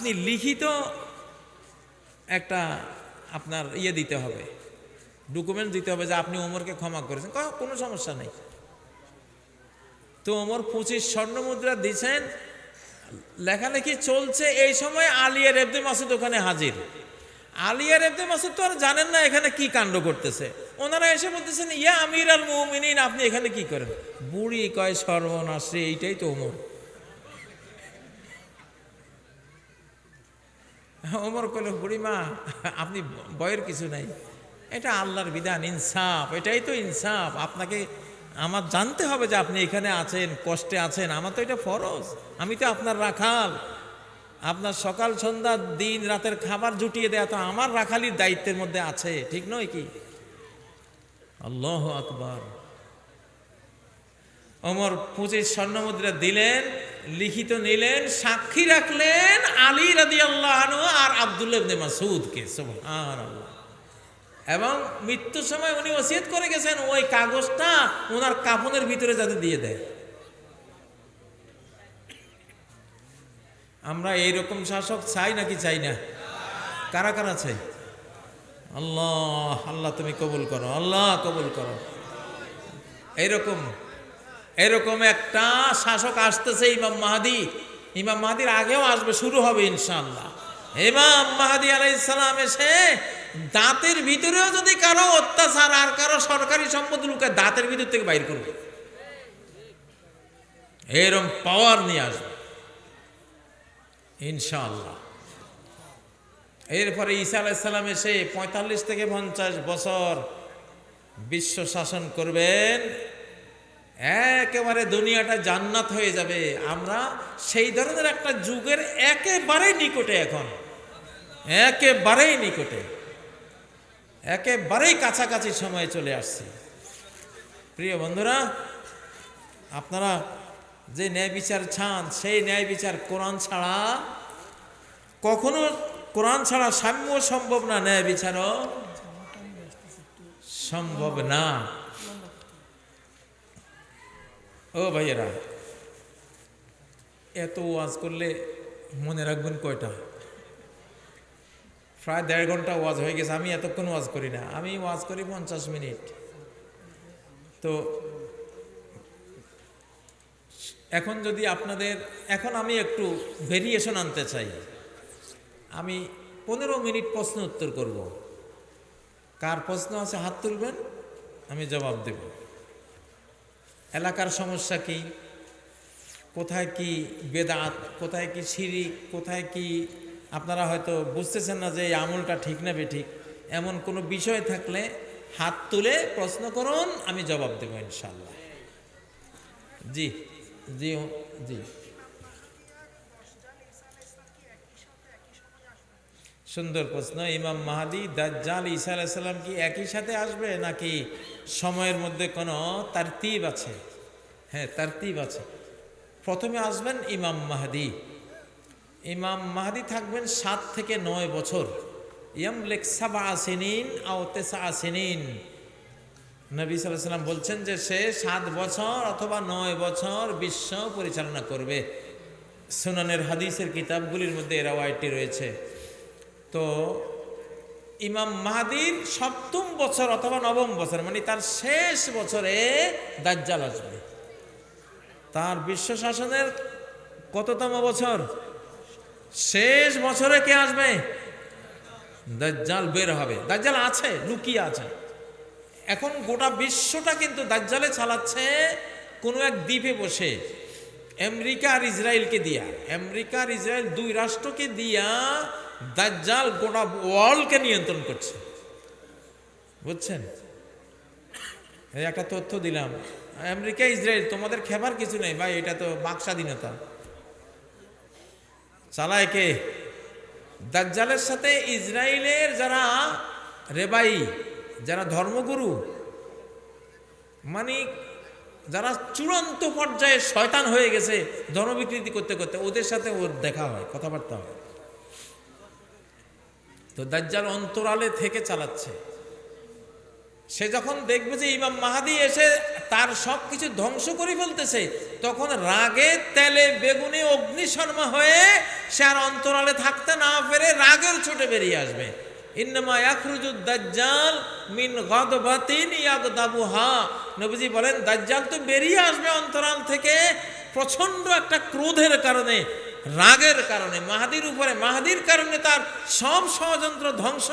আপনি লিখিত একটা আপনার ইয়ে দিতে হবে ডকুমেন্ট দিতে হবে যে আপনি ওমরকে ক্ষমা করেছেন। কোনো সমস্যা নেই। তো ওমর পঁচিশ স্বর্ণ মুদ্রা দিছেন লেখালেখি চলছে এই সময় আলিয়া রেবদে মাসুদ ওখানে হাজির। আলিয়া রেবদে মাসুদ তো আর জানেন না এখানে কি কাণ্ড করতেছে। ওনারা এসে বলতেছেন ইয়া আমির আল মুমিনিন আপনি এখানে কি করেন? বুড়ি কয় সর্বনাশ রে, এইটাই তো ওমর। ওমর কইল বুড়িমা আপনি বয়ের কিছু নাই। এটা আল্লাহর বিধান, ইনসাফ, এটাই তো ইনসাফ। আপনাকে, আমার জানতে হবে যে আপনি এখানে আছেন, কষ্টে আছেন। আমার তো এটা ফরজ। আমি তো আপনার রাখাল। আপনার সকাল, সন্ধ্যা, দিন, রাতের খাবার জুটিয়ে দেয়া তো আমার রাখালির দায়িত্বের মধ্যে আছে। ঠিক নয় কি? আল্লাহ আকবার। অমর পঁচিশ স্বর্ণ মুদ্রা দিলেন, লিখিত নিলেন, সাক্ষী রাখলেন আলী রাদি আল্লাহ আর আবদুল্লাহ ইবনে মাসুদকে এবং মৃত্যুর সময় উনি ওসিয়ত করে গেছেন, ওই কাগজটা ওনার কাফনের ভিতরে যাতে দিয়ে দেয়। আমরা এইরকম শাসক চাই নাকি চাই না? কারা কারা চাই? আল্লাহ আল্লাহ তুমি কবুল করো, আল্লাহ কবুল করো। এইরকম এরকম একটা শাসক আসতেছে ইমাম মাহাদি। ইমাম মাহাদির আগেও আসবে, শুরু হবে ইনশাল্লাহ ইমাম মাহাদি আলাইসালাম এসে দাঁতের ভিতরেও যদি কারও অত্যাচার আর কারও সরকারি সম্পদ লুকায়, দাঁতের ভিতর থেকে বাইর করবে। এরম পাওয়ার নিয়ে আসবে। ইনশাআল্লাহ। এরপরে ঈসা আলাইসাল্লাম এসে পঁয়তাল্লিশ থেকে পঞ্চাশ বছর বিশ্ব শাসন করবেন। একেবারে দুনিয়াটা জান্নাত হয়ে যাবে। আমরা সেই ধরনের একটা যুগের একেবারেই নিকটে এখন। একেবারেই নিকটে। একেবারেই কাছাকাছি সময়ে চলে আসছে। প্রিয় বন্ধুরা, আপনারা যে ন্যায় বিচার চান, সেই ন্যায় বিচার কোরআন ছাড়া কখনো কোরআন ছাড়া সাম্য সম্ভব না। ন্যায় বিচারও সম্ভব না। ও ভাইয়েরা, এত ওয়াজ করলে মনে রাখবেন কয়টা? প্রায় দেড় ঘণ্টা ওয়াজ হয়ে গেছে, আমি এতক্ষণ ওয়াজ করি না। আমি ওয়াজ করি পঞ্চাশ মিনিট। তো এখন যদি আপনাদের, এখন আমি একটু ভেরিয়েশন আনতে চাই। আমি পনেরো মিনিট প্রশ্ন উত্তর করব। কার প্রশ্ন আছে হাত তুলবেন? আমি জবাব দেব। এলাকার সমস্যা কি? কোথায় কি বেদাত? কোথায় কি সিঁড়ি কোথায় কি আপনারা হয়তো বুঝতেছেন না যে এই আমলটা ঠিক না ঠিক। এমন কোনো বিষয় থাকলে হাত তুলে প্রশ্ন করুন, আমি জবাব দেবো ইনশাল্লাহ জি জি জি। সুন্দর প্রশ্ন, ইমাম মাহাদি, দাজ্জাল ঈসা আলাইসাল্লাম কি একই সাথে আসবে নাকি সময়ের মধ্যে কোনো তারতিব আছে? হ্যাঁ তারতিব আছে। প্রথমে আসবেন ইমাম মাহাদি। ইমাম মাহাদি থাকবেন সাত থেকে নয় বছর। ইয়াম লেকসাবা আসিনিন আও তেসা আসিনিন নবী সাল্লাহ সাল্লাম বলছেন যে সে সাত বছর অথবা নয় বছর বিশ্ব পরিচালনা করবে। সুনানের হাদিসের কিতাবগুলির মধ্যে এরা ওয়াইটি রয়েছে। তো ইমাম মাহাদির সপ্তম বছর অথবা নবম বছর মানে তার শেষ বছরে দাজ্জাল আসবে। তার বিশ্ব শাসনের কততম বছর? শেষ বছরে কে আসবে? দাজ্জাল বের হবে। দাজ্জাল আছে, লুকিয়ে আছে। এখন গোটা বিশ্বটা কিন্তু দাজ্জালে চালাচ্ছে কোনো এক দ্বীপে বসে। আমেরিকা আর ইসরায়েলকে দিয়া, আমেরিকা আর ইসরায়েল দুই রাষ্ট্রকে দিয়া দাজ্জাল গোটা ওয়ার্ল্ডকে নিয়ন্ত্রণ করছে। বুঝছেন? এই একটা তথ্য দিলাম। আমেরিকা, ইসরায়েল, তোমাদের খেবার কিছু নেই। ভাই, এটা তো বাক স্বাধীনতা চালায় কে? দাজ্জালের সাথে ইসরায়েলের যারা রেবাই, যারা ধর্মগুরু মানে যারা চূড়ান্ত পর্যায়ে শয়তান হয়ে গেছে ধর্মবিকৃতি করতে করতে, ওদের সাথে ওর দেখা হয়, কথাবার্তা হয়। তো দাজ্জাল অন্তরালে থেকে চালাচ্ছে। সে যখন দেখবে যে ইমাম মাহাদি এসে তার সব কিছু ধ্বংস করে ফেলতেছে, তখন রাগে, তেলে, বেগুনে, অগ্নিশর্মা হয়ে সে আর অন্তরালে থাকতে না পেরে রাগের ছুটে বেরিয়ে আসবে। দাজ্জাল মিন বলেন, দাজ্জাল তো বেরিয়ে আসবে অন্তরাল থেকে প্রচণ্ড একটা ক্রোধের কারণে। রাগের কারণে, মাহাদির উপরে, মাহাদির কারণে তার সব ষড়যন্ত্র ধ্বংস,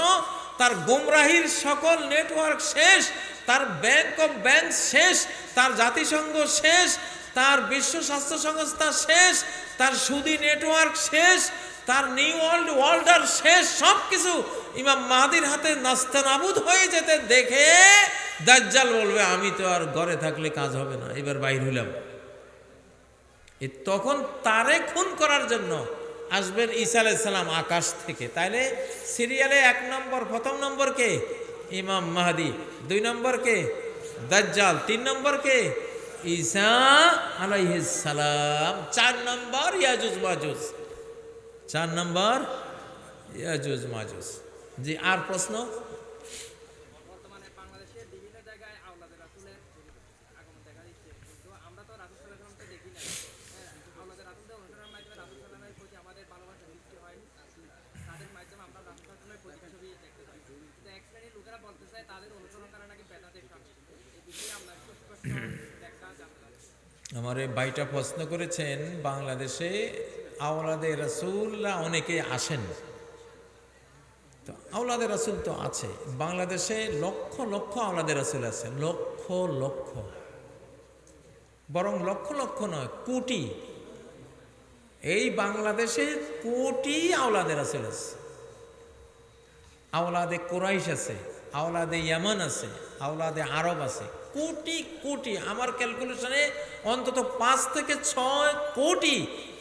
তার গুমরাহির সকল নেটওয়ার্ক শেষ, তার ব্যাংক অফ ব্যাংক শেষ, তার জাতিসংঘ শেষ, তার বিশ্ব স্বাস্থ্য সংস্থা শেষ, তার সুদি নেটওয়ার্ক শেষ, তার নিউ ওয়ার্ল্ড ওয়ার্ল্ডার শেষ সব কিছু ইমাম মাহাদির হাতে নাস্তানাবুদ হয়ে যেতে দেখে দাজ্জাল বলবে, আমি তো আর ঘরে থাকলে কাজ হবে না, এবার বাইর হইলাম। তখন তারে খুন করার জন্য আসবেন ঈসা আলাইসাল্লাম আকাশ থেকে। তাইলে সিরিয়ালে এক নম্বর, প্রথম নম্বর কে? ইমাম মাহাদি। দুই নম্বর কে? দাজ্জাল। তিন নম্বর কে? ঈসা আলাইহিস সালাম। চার নম্বর ইয়াজুজ মাজুজ। চার নম্বর ইয়াজুজ মাজুজ। জি, আর প্রশ্ন বর্তমানে বাংলাদেশে বিভিন্ন জায়গায় আওলাদের রাসুলের আগমন দেখা দিচ্ছে কিন্তু আমরা তো রাসুল সাল্লামকে দেখি না হ্যাঁ, আওলাদের রাসুলদের অনুসরণের মাধ্যমে রাসুল সাল্লামের প্রতি আমাদের ভালোবাসা সৃষ্টি হয় তাদের মাধ্যমে আমরা রাসুল সাল্লামের প্রতিচ্ছবি দেখতে পাই কিন্তু এক শ্রেণির লোকেরা বলতে চায় তাদের অনুসরণ করা নাকি বেদাতের সামনে এই বিষয়ে আমরা একটু স্পষ্ট ব্যাখ্যা জানতে চাই। আমার এই ভাইটা প্রশ্ন করেছেন, বাংলাদেশে আওলাদে রাসুল্লাহ অনেকে আসেন। তো আওলাদে রাসুল তো আছে, বাংলাদেশে লক্ষ লক্ষ আওলাদে রাসুল আছে, লক্ষ লক্ষ। বরং লক্ষ লক্ষ নয়, কোটি। এই বাংলাদেশে কোটি আওলাদের আছে। আওলাদে কোরাইশ আছে। আওলাদে ইয়ামান আছে, আওলাদে আরব আছে। কোটি কোটি, আমার ক্যালকুলেশনে অন্তত পাঁচ থেকে ছয় কোটি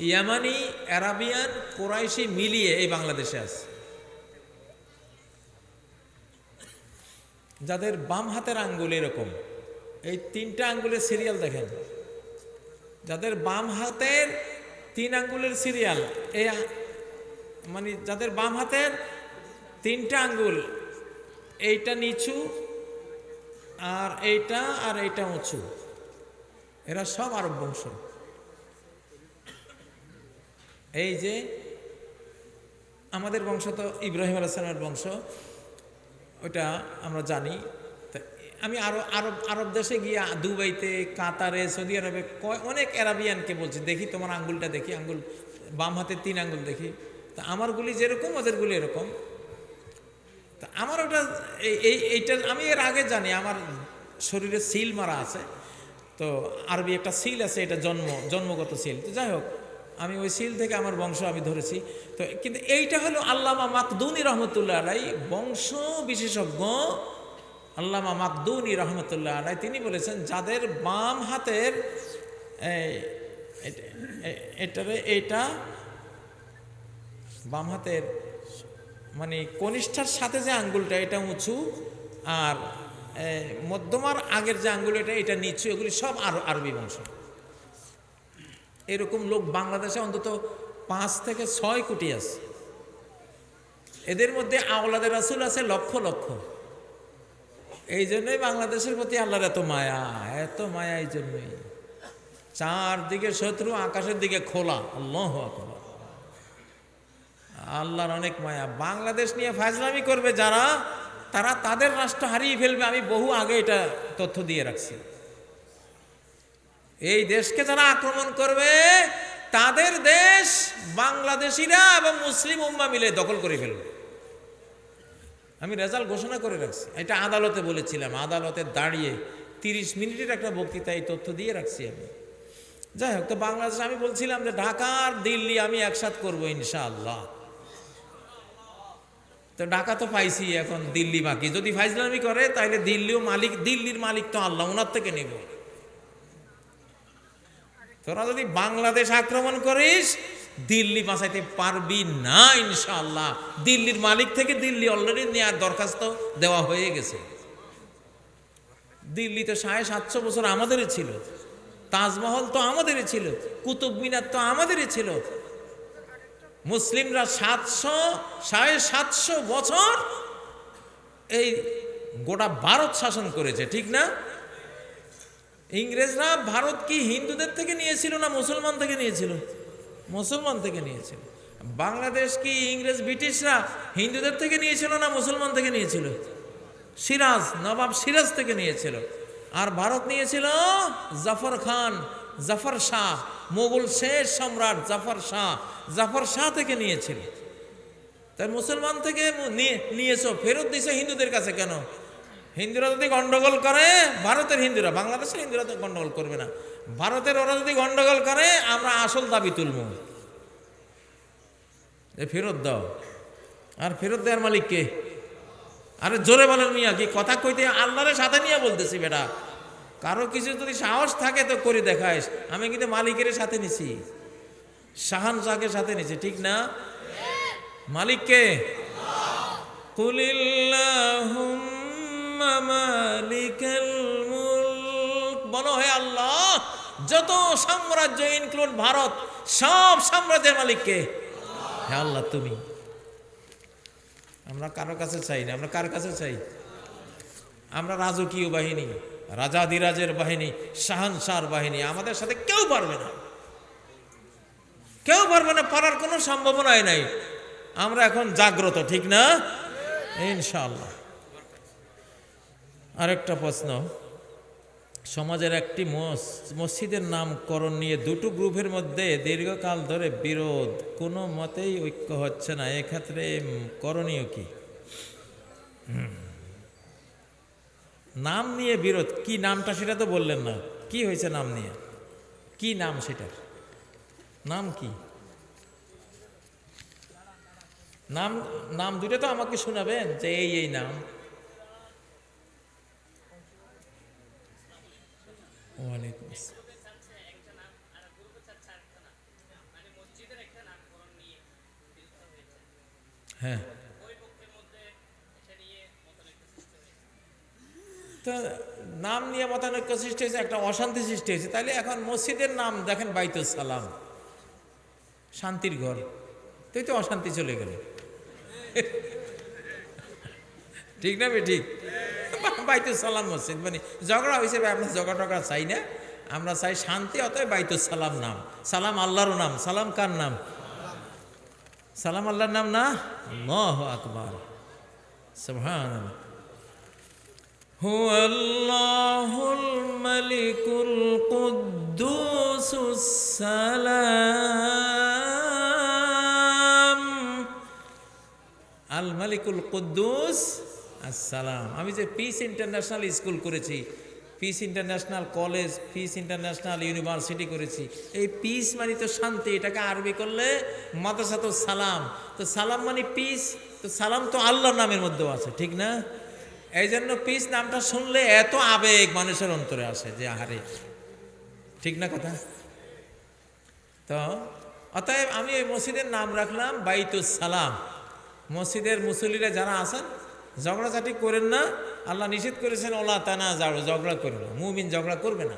ইয়ামানি অ্যারাবিয়ান কোরাইশি মিলিয়ে এই বাংলাদেশে আছে। যাদের বাম হাতের আঙ্গুল এরকম, এই তিনটা আঙ্গুলের সিরিয়াল দেখেন। যাদের বাম হাতের তিন আঙ্গুলের সিরিয়াল এই মানে যাদের বাম হাতের তিনটা আঙ্গুল এইটা নিচু আর এইটা আর এইটা উঁচু। এরা সব আরব বংশ। এই যে আমাদের বংশ তো ইব্রাহিম আলাইসলামের বংশ ওটা আমরা জানি। আমি আরও, আরব আরব দেশে গিয়ে দুবাইতে, কাতারে, সৌদি আরবে অনেক অ্যারাবিয়ানকে বলছি, দেখি তোমার আঙ্গুলটা দেখি, আঙ্গুল বাম হাতে তিন আঙ্গুল দেখি। তা আমারগুলি যেরকম ওদেরগুলি এরকম। তা আমার ওটা এই- এই, এইটা আমি এর আগে জানি, আমার শরীরে সিল মারা আছে। তো আরবি একটা সিল আছে, এটা জন্ম, জন্মগত সিল তো যাই হোক, আমি ওই সিল থেকে আমার বংশ আমি ধরেছি। তো কিন্তু এইটা হলো আল্লামা মাকদুনি রহমতুল্লাহ আলাই, বংশ বিশেষজ্ঞ আল্লামা মাকদুনি রহমতুল্লাহ আলাই। তিনি বলেছেন, যাদের বাম হাতের এটা- এটারে এইটা বাম হাতের মানে কনিষ্ঠার সাথে যে আঙ্গুলটা, এটা উঁচু আর মধ্যমার আগের যে আঙ্গুল, এটা এটা নিচু, এগুলি সব আর, আরবি বংশ। এরকম লোক বাংলাদেশে অন্তত পাঁচ থেকে ছয় কোটি আছে। এদের মধ্যে আওলাদের রাসুল আছে লক্ষ লক্ষ। এই জন্যই বাংলাদেশের প্রতি আল্লাহর এত মায়া এত মায়া এই জন্যই। চারদিকে শত্রু, আকাশের দিকে খোলা। আল্লাহ আকবার। আল্লাহর অনেক মায়া। বাংলাদেশ নিয়ে ফাজলামি করবে যারা, তারা তাদের রাষ্ট্র হারিয়ে ফেলবে, আমি বহু আগে এটা তথ্য দিয়ে রাখছি। এই দেশকে যারা আক্রমণ করবে, তাদের দেশ বাংলাদেশিরা এবং মুসলিম উম্মা মিলে দখল করে ফেলবে। আমি রেজাল্ট ঘোষণা করে রাখছি। এটা আদালতে বলেছিলাম, আদালতে দাঁড়িয়ে তিরিশ মিনিটের একটা বক্তৃতা এই তথ্য দিয়ে রাখছি আমি। যাই হোক, তো বাংলাদেশ, আমি বলছিলাম যে ঢাকার দিল্লি আমি একসাথ করব ইনশাআল্লাহ। তো ঢাকা তো পাইছি এখন দিল্লি বাকি। যদি ফাইজলামি করে তাহলে দিল্লিও মালিক, দিল্লির মালিক তো আল্লাহ ওনার থেকে নেব। তোরা যদি বাংলাদেশ আক্রমণ করিস, দিল্লি বাঁচাইতে পারবি না, ইনশাআল্লাহ। দিল্লির মালিক থেকে দিল্লি অলরেডি নেওয়ার দরখাস্ত দেওয়া হয়ে গেছে। দিল্লি তো সাড়ে সাতশো বছর আমাদেরই ছিল। তাজমহল তো আমাদেরই ছিল। কুতুব মিনার তো আমাদেরই ছিল। মুসলিমরা সাতশো, সাড়ে সাতশো বছর এই গোটা ভারত শাসন করেছে, ঠিক না? ইংরেজরা ভারত কি হিন্দুদের থেকে নিয়েছিল না মুসলমান থেকে নিয়েছিল? মুসলমান থেকে নিয়েছিল। বাংলাদেশ কি ইংরেজ, ব্রিটিশরা হিন্দুদের থেকে নিয়েছিল না মুসলমান থেকে নিয়েছিল? সিরাজ, নবাব সিরাজ থেকে নিয়েছিল। আর ভারত নিয়েছিল জাফর খান, জাফর শাহ। মোগল শেষ সম্রাট জাফর শাহ জাফর শাহ থেকে নিয়েছিল। তাই মুসলমান থেকে নিয়ে- নিয়েছো, ফেরত দিছে হিন্দুদের কাছে কেন? হিন্দুরা যদি গন্ডগোল করে, ভারতের হিন্দুরা, বাংলাদেশের হিন্দুরা তো গন্ডগোল করবে না। ভারতের ওরা যদি গন্ডগোল করে, আমরা আসল দাবি তুলব। ফেরত দাও। আর ফেরত দেওয়ার মালিক কে? আরে জোরে বলেন মিয়া, কি কথা কইতে আল্লাহরের সাথে নিয়ে বলতেছি বেটা। কারও কিছু যদি সাহস থাকে তো করে দেখাইস আমি কিন্তু মালিকের সাথে নিছি। শাহান শাহের সাথে নিছি, ঠিক না? মালিককে বলো হে আল্লাহ, যত সাম্রাজ্য ইনক্লুড ভারত, সব সাম্রাজ্যের মালিককে হে আল্লাহ, তুমি। আমরা কারও কাছে চাই না, আমরা কার কাছে চাই? আমরা রাজকীয় বাহিনী। রাজাদিরাজের বাহিনী শাহানশার বাহিনী, আমাদের সাথে কেউ পারবে না। কেউ পারবে না, পারার কোনো সম্ভাবনাই নাই। আমরা এখন জাগ্রত, ঠিক না? ইনশাআল্লাহ। আরেকটা প্রশ্ন। সমাজের একটি মস- মসজিদের নামকরণ নিয়ে দুটো গ্রুপের মধ্যে দীর্ঘকাল ধরে বিরোধ। কোনো মতেই ঐক্য হচ্ছে না। এক্ষেত্রে করণীয় কি। নাম নিয়ে বিরোধ। কি নামটা সেটা তো বললেন না। কি হয়েছে নাম নিয়ে? কি নাম সেটার? নাম কি? নাম নাম দুটো তো আমাকে শোনাবেন যে এই এই নাম। হ্যাঁ। তো নাম নিয়ে মতানৈক্য সৃষ্টি হয়েছে, একটা অশান্তি সৃষ্টি হয়েছে। তাহলে এখন মসজিদের নাম দেখেন বাইতুল সালাম। শান্তির ঘর। তুই তো অশান্তি চলে গেল। ঠিক না বে, ঠিক? বাইতুল সালাম মসজিদ মানে ঝগড়া হয়েছে ভাই আমরা ঝগড়া টগড়া চাই না। আমরা চাই শান্তি, অতএব বাইতুল সালাম নাম। সালাম আল্লাহর নাম। সালাম কার নাম? সালাম আল্লাহর নাম না? আল্লাহু আকবার। সুবহানাল্লাহ। هو الله الملك القدوس السلام আল মালিকুল কুদ্দুস আসসালাম আমি যে পিস ইন্টারন্যাশনাল স্কুল করেছি peace international college peace international university করেছি এই পিস মানে তো শান্তি এটাকে আরবি করলে মাদ্রাসা তো সালাম তো সালাম মানে পিস তো সালাম তো আল্লাহর নামের মধ্যেও আছে ঠিক না এই জন্য পিস নামটা শুনলে এত আবেগ মানুষের অন্তরে আসে যে, আহারে, ঠিক না কথা? তো, অতএব আমি এই মসজিদের নাম রাখলাম বাইতুস সালাম মসজিদের মুসল্লিরা যারা আছেন, ঝগড়াঝাটি করেন না। আল্লাহ নিষেধ করেছেন, ওলা তানা যাও ঝগড়া করে না। মুমিন ঝগড়া করবে না।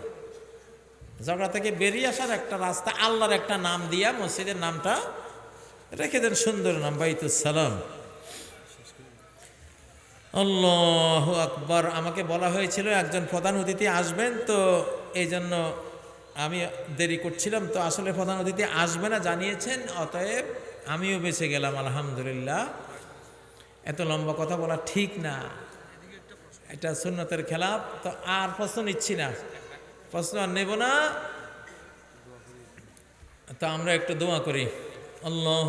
ঝগড়া থেকে বেরিয়ে আসার একটা রাস্তা, আল্লাহর একটা নাম দিয়া মসজিদের নামটা রেখে দেন সুন্দর নাম বাইতুস সালাম আল্লাহ আকবার। আমাকে বলা হয়েছিল, একজন প্রধান অতিথি আসবেন, তো এই জন্য আমি দেরি করছিলাম। তো আসলে প্রধান অতিথি আসবে না, জানিয়েছেন, অতএব আমিও বেঁচে গেলাম, আলহামদুলিল্লাহ। এত লম্বা কথা বলা ঠিক না। এটা সুন্নতের খেলাপ, তো আর প্রশ্ন নিচ্ছি না। প্রশ্ন আর নেব না। তো আমরা একটু দোয়া করি। আল্লাহ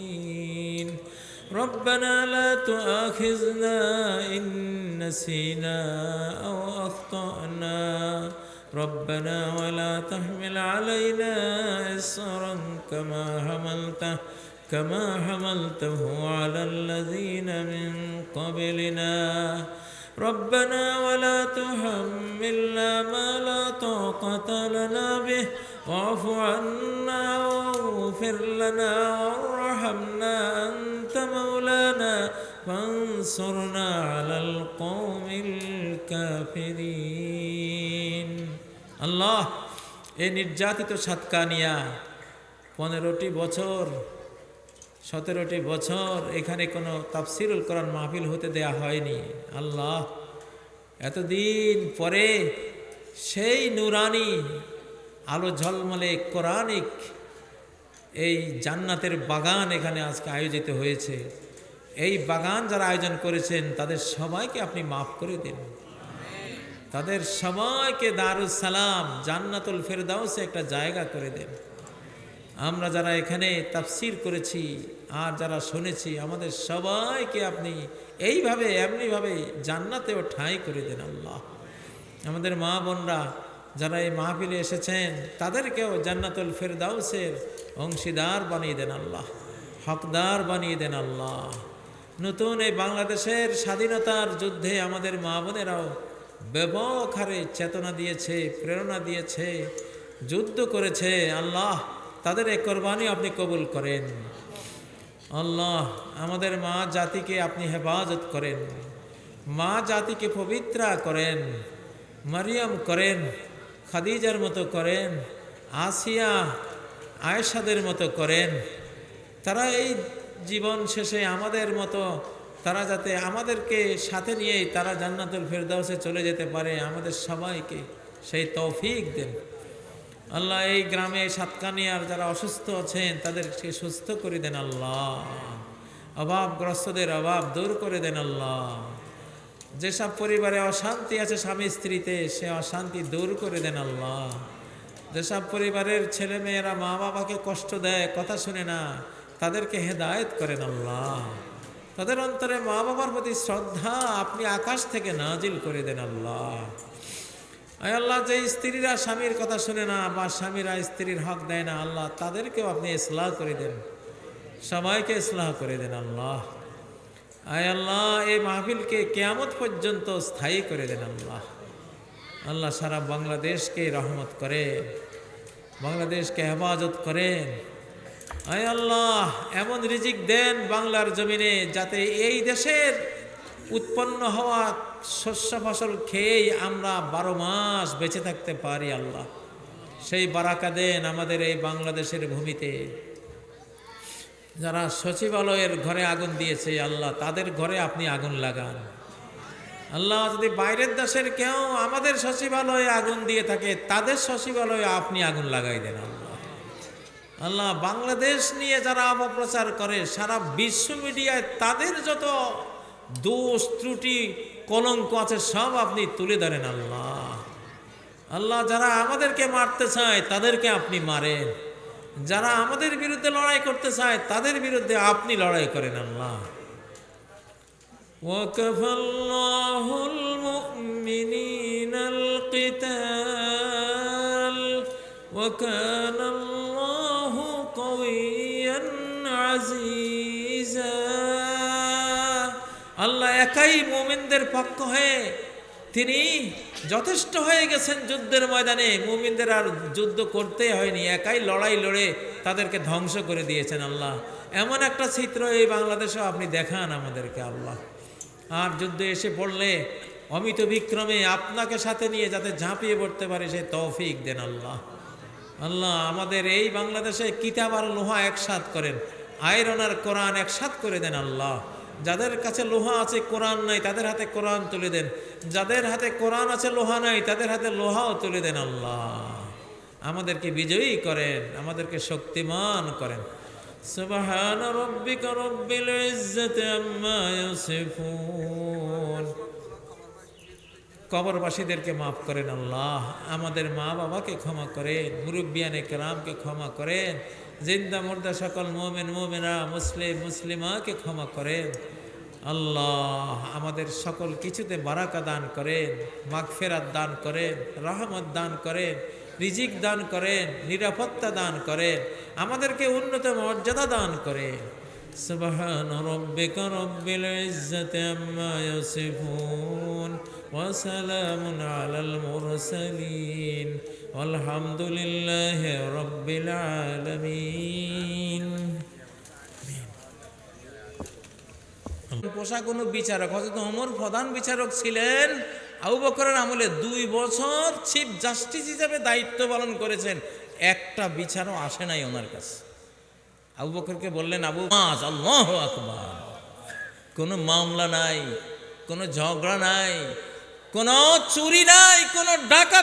ربنا لا تؤاخذنا إن نسينا أو أخطأنا. ربنا ولا تحمل علينا إصرا كما حملته كما حملته على الذين من قبلنا. ربنا ولا تحملنا ما لا طاقة لنا به واعف عنا واغفر لنا وارحمنا أنت فانصرنا على القوم الكافرين আল্লাহ এই নির্যাতিত সাতকানিয়া পনেরোটি বছর সতেরোটি বছর এখানে কোনো তাফসিরুল কোরআন মাহফিল হতে দেয়া হয়নি আল্লাহ এতদিন পরে সেই নুরানি আলো ঝলমলে কোরআনিক এই জান্নাতের বাগান এখানে আজকে আয়োজিত হয়েছে এই বাগান যারা আয়োজন করেছেন, তাদের সবাইকে আপনি মাফ করে দিন। তাদের সবাইকে দারুস সালাম, জান্নাতুল ফেরদাউসে একটা জায়গা করে দেন। আমরা যারা এখানে তাফসির করেছি আর যারা শুনেছি, আমাদের সবাইকে আপনি এইভাবে, এমনিভাবে জান্নাতেও ঠাঁই করে দেন আল্লাহ। আমাদের মা বোনরা যারা এই মাহফিলে এসেছেন, তাদেরকেও জান্নাতুল ফেরদাউসের অংশীদার বানিয়ে দেন আল্লাহ, হকদার বানিয়ে দেন আল্লাহ। নতুন এই বাংলাদেশের স্বাধীনতার যুদ্ধে আমাদের মা বোনেরাও ব্যাপক হারে চেতনা দিয়েছে, প্রেরণা দিয়েছে, যুদ্ধ করেছে। আল্লাহ, তাদের এই কোরবানি আপনি কবুল করেন। আল্লাহ, আমাদের মা জাতিকে আপনি হেফাজত করেন। মা জাতিকে পবিত্রা করেন, মারিয়াম করেন, খাদিজার মতো করেন, আসিয়া আয়েশাদের মতো করেন। তারা এই জীবন শেষে আমাদের মতো তারা যাতে আমাদেরকে সাথে নিয়েই তারা জান্নাতুল ফেরদাউসে চলে যেতে পারে, আমাদের সবাইকে সেই তৌফিক দেন। আল্লাহ এই গ্রামে সাতকানিয়ার যারা অসুস্থ আছেন, তাদেরকে সুস্থ করে দেন আল্লাহ। অভাবগ্রস্তদের অভাব দূর করে দেন আল্লাহ। যেসব পরিবারে অশান্তি আছে স্বামী স্ত্রীতে, সে অশান্তি দূর করে দেন আল্লাহ। যেসব পরিবারের ছেলে মেয়েরা মা বাবাকে কষ্ট দেয়, কথা শুনে না তাদেরকে হেদায়ত করেন আল্লাহ। তাদের অন্তরে মা বাবার প্রতি শ্রদ্ধা আপনি আকাশ থেকে নাজিল করে দেন আল্লাহ। আয় আল্লাহ যে স্ত্রীরা স্বামীর কথা শুনে না বা স্বামীরা স্ত্রীর হক দেয় না, আল্লাহ তাদেরকেও আপনি ইসলাহ করে দেন। সবাইকে ইসলাহ করে দেন আল্লাহ। আয় আল্লাহ, এই মাহফিলকে কেয়ামত পর্যন্ত স্থায়ী করে দেন আল্লাহ। আল্লাহ সারা বাংলাদেশকে রহমত করে বাংলাদেশকে হেফাজত করেন। আয় আল্লাহ, এমন রিজিক দেন বাংলার জমিনে যাতে এই দেশের উৎপন্ন হওয়া শস্য ফসল খেয়েই আমরা বারো মাস বেঁচে থাকতে পারি আল্লাহ। সেই বারাকা দেন আমাদের এই বাংলাদেশের ভূমিতে। যারা সচিবালয়ের ঘরে আগুন দিয়েছে আল্লাহ, তাদের ঘরে আপনি আগুন লাগান। আল্লাহ, যদি বাইরের দেশের কেউ আমাদের সচিবালয়ে আগুন দিয়ে থাকে, তাদের সচিবালয়ে আপনি আগুন লাগাই দেন আল্লাহ। আল্লাহ বাংলাদেশ নিয়ে যারা অপপ্রচার করে সারা বিশ্ব মিডিয়ায় তাদের যত দোষ ত্রুটি কলঙ্ক আছে সব আপনি তুলে ধরেন আল্লাহ আল্লাহ যারা আমাদেরকে মারতে চায় তাদেরকে আপনি মারেন যারা আমাদের বিরুদ্ধে লড়াই করতে চায় তাদের বিরুদ্ধে আপনি লড়াই করেন আল্লাহ وكفى الله المؤمنين القتال وكان আল্লাহ একাই মোমিনদের পক্ষ হয়ে তিনি যথেষ্ট হয়ে গেছেন যুদ্ধের ময়দানে। মুমিনদের আর যুদ্ধ করতে হয়নি, একাই লড়াই লড়ে তাদেরকে ধ্বংস করে দিয়েছেন আল্লাহ। এমন একটা চিত্র এই বাংলাদেশেও আপনি দেখান আমাদেরকে আল্লাহ। আর যুদ্ধে এসে পড়লে অমিত বিক্রমে আপনাকে সাথে নিয়ে যাতে ঝাঁপিয়ে পড়তে পারে সে তৌফিক দেন আল্লাহ। আল্লাহ আমাদের এই বাংলাদেশে কিতাব আর লোহা একসাথ করেন। আয়রন আর কোরআন একসাথ করে দেন আল্লাহ। যাদের কাছে লোহা আছে, কোরআন নাই, তাদের হাতে কোরআন তুলে দেন। যাদের হাতে কোরআন আছে, লোহা নাই, তাদের হাতে লোহাও তুলে দেন আল্লাহ। আমাদেরকে বিজয়ী করেন, আমাদেরকে শক্তিমান করেন। সুবহান রব্বিকা রব্বিল ইজ্জাতি আম্মা ইয়াসিফুন। কবরবাসীদেরকে মাফ করেন আল্লাহ। আমাদের মা বাবাকে ক্ষমা করেন মুরব্বিয়ানে কেরামকে ক্ষমা করেন। জিন্দা মুর্দা সকল মোমেন, মোমেনা, মুসলিম, মুসলিমাকে ক্ষমা করেন। আল্লাহ আমাদের সকল কিছুতে বারাকা দান করেন, মাগফেরাত দান করেন, রহমত দান করেন, রিজিক দান করেন, নিরাপত্তা দান করেন, আমাদেরকে উন্নত মর্যাদা দান করেন। سبحان ربك رب العزة عما يصفون وسلام على المرسلين والحمد لله رب العالمين পোশাক কোনো বিচারক হয়তো অমর প্রধান বিচারক ছিলেন আবু বকরের আমলে দুই বছর চিফ জাস্টিস হিসাবে দায়িত্ব পালন করেছেন একটা বিচারও আসে নাই ওনার কাছে আবু বকরকে বললেন, আবু মাস আল্লাহ আকবার। কোনো মামলা নাই, কোনো ঝগড়া নাই, কোনো চুরি নাই, কোনো ডাকা